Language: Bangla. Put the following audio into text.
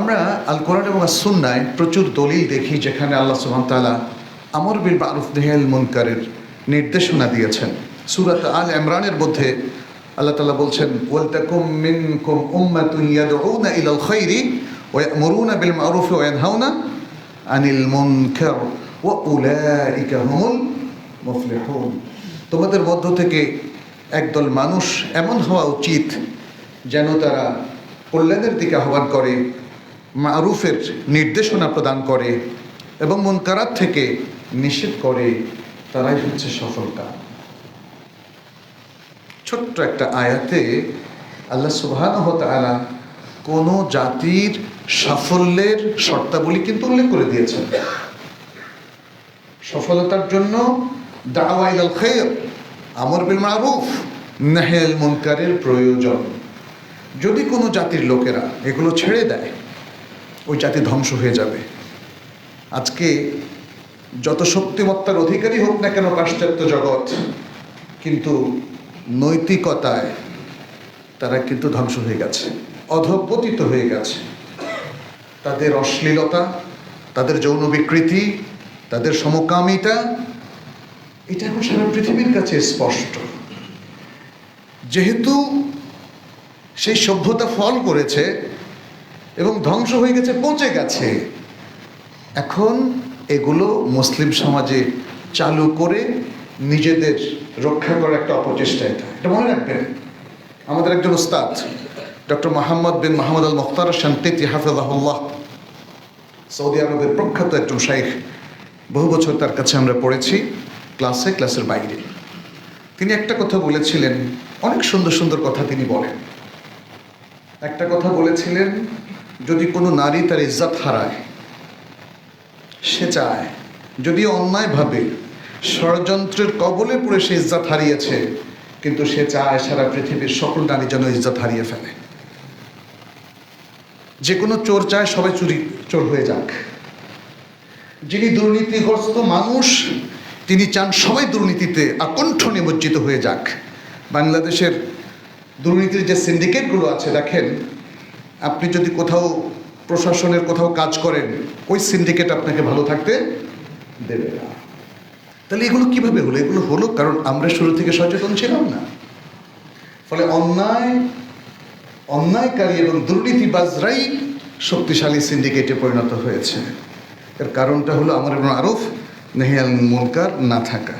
আমরা আল কোরআন এবং সুন্নায় প্রচুর দলিল দেখি যেখানে আল্লাহ সুবহান তাআলা আমর বিল মারুফ নেহেল মুনকারের নির্দেশনা দিয়েছেন। সুরাত আল ইমরানের মধ্যে আল্লাহ তাআলা বলছেন, ওয়ালতাকুম মিনকুম উম্মাতুন ইয়াদউনা ইলাল খাইরি ওয়া ইয়ামুরুনা বিল মারুফ ওয়া ইয়ানহাউনা আনিল মুনকার ওয়া উলাইকা হুমুল মুফলিহুন। তোমাদের মধ্য থেকে একদল মানুষ এমন হওয়া উচিত যেন তারা কল্যাণের দিকে আহ্বান করে মারুফের নির্দেশনা প্রদান করে এবং মুনকারাত থেকে নিষেধ করে, তারাই হচ্ছে সফলতা। ছোট্ট একটা আয়াতে আল্লাহ সুবহানাহু তাআলা কোনো জাতির সাফল্যের শর্তাবলী কিন্তু উল্লেখ করে দিয়েছেন। সফলতার জন্য দাওয়া ইলাল খায়র আমর বিল মারুফ নাহেল মুনকারের প্রয়োজন। যদি কোনো জাতির লোকেরা এগুলো ছেড়ে দেয় ওই জাতি ধ্বংস হয়ে যাবে। আজকে যত শক্তিমত্তার অধিকারী হোক না কেন পাশ্চাত্য জগৎ, কিন্তু নৈতিকতায় তারা কিন্তু ধ্বংস হয়ে গেছে, অধপতিত হয়ে গেছে। তাদের অশ্লীলতা, তাদের যৌন বিকৃতি, তাদের সমকামিতা, এটা এখন সারা পৃথিবীর কাছে স্পষ্ট। যেহেতু সেই সভ্যতা ফল করেছে এবং ধ্বংস হয়ে গেছে, পচে গেছে। এখন এগুলো মুসলিম সমাজে চালু করে নিজেদের রক্ষা করার একটা অপচেষ্টা এটা। এটা মনে রাখবেন। আমাদের একজন উস্তাদ, doctor Mohammad bin Mahmud al Mukhtar শান্তিতি হাফিজাহুল্লাহ, সৌদি আরবের প্রখ্যাত একজন শাইখ, বহু বছর তার কাছে আমরা পড়েছি, ক্লাসে, ক্লাসের বাইরে। তিনি একটা কথা বলেছিলেন, অনেক সুন্দর সুন্দর কথা তিনি বলেন। একটা কথা বলেছিলেন যদি কোনো নারী তার ইজ্জত হারায়, সে চায়, যদি অন্যায়ভাবে ষড়যন্ত্রের কবলে পড়ে সে ইজ্জত হারিয়েছে, কিন্তু সে চায় সারা পৃথিবীর সকল নারী যেন ইজ্জত হারিয়ে ফেলে। যে কোনো চোর চায় সবাই চুরি, চোর হয়ে যাক। যিনি দুর্নীতিগ্রস্ত মানুষ, তিনি চান সবাই দুর্নীতিতে আকণ্ঠ নিমজ্জিত হয়ে যাক। বাংলাদেশের দুর্নীতির যে সিন্ডিকেটগুলো আছে, দেখেন আপনি যদি কোথাও প্রশাসনের কোথাও কাজ করেন, ওই সিন্ডিকেট আপনাকে ভালো থাকতে দেবে না। তাহলে এগুলো কীভাবে হলো? এগুলো হলো কারণ আমরা শুরু থেকে সচেতন ছিলাম না। ফলে অন্যায়, অন্যায়কারী এবং দুর্নীতিবাজরাই শক্তিশালী সিন্ডিকেটে পরিণত হয়েছে। এর কারণটা হলো আমার এবং আরফ নেহিয়াল মুনকার না থাকা।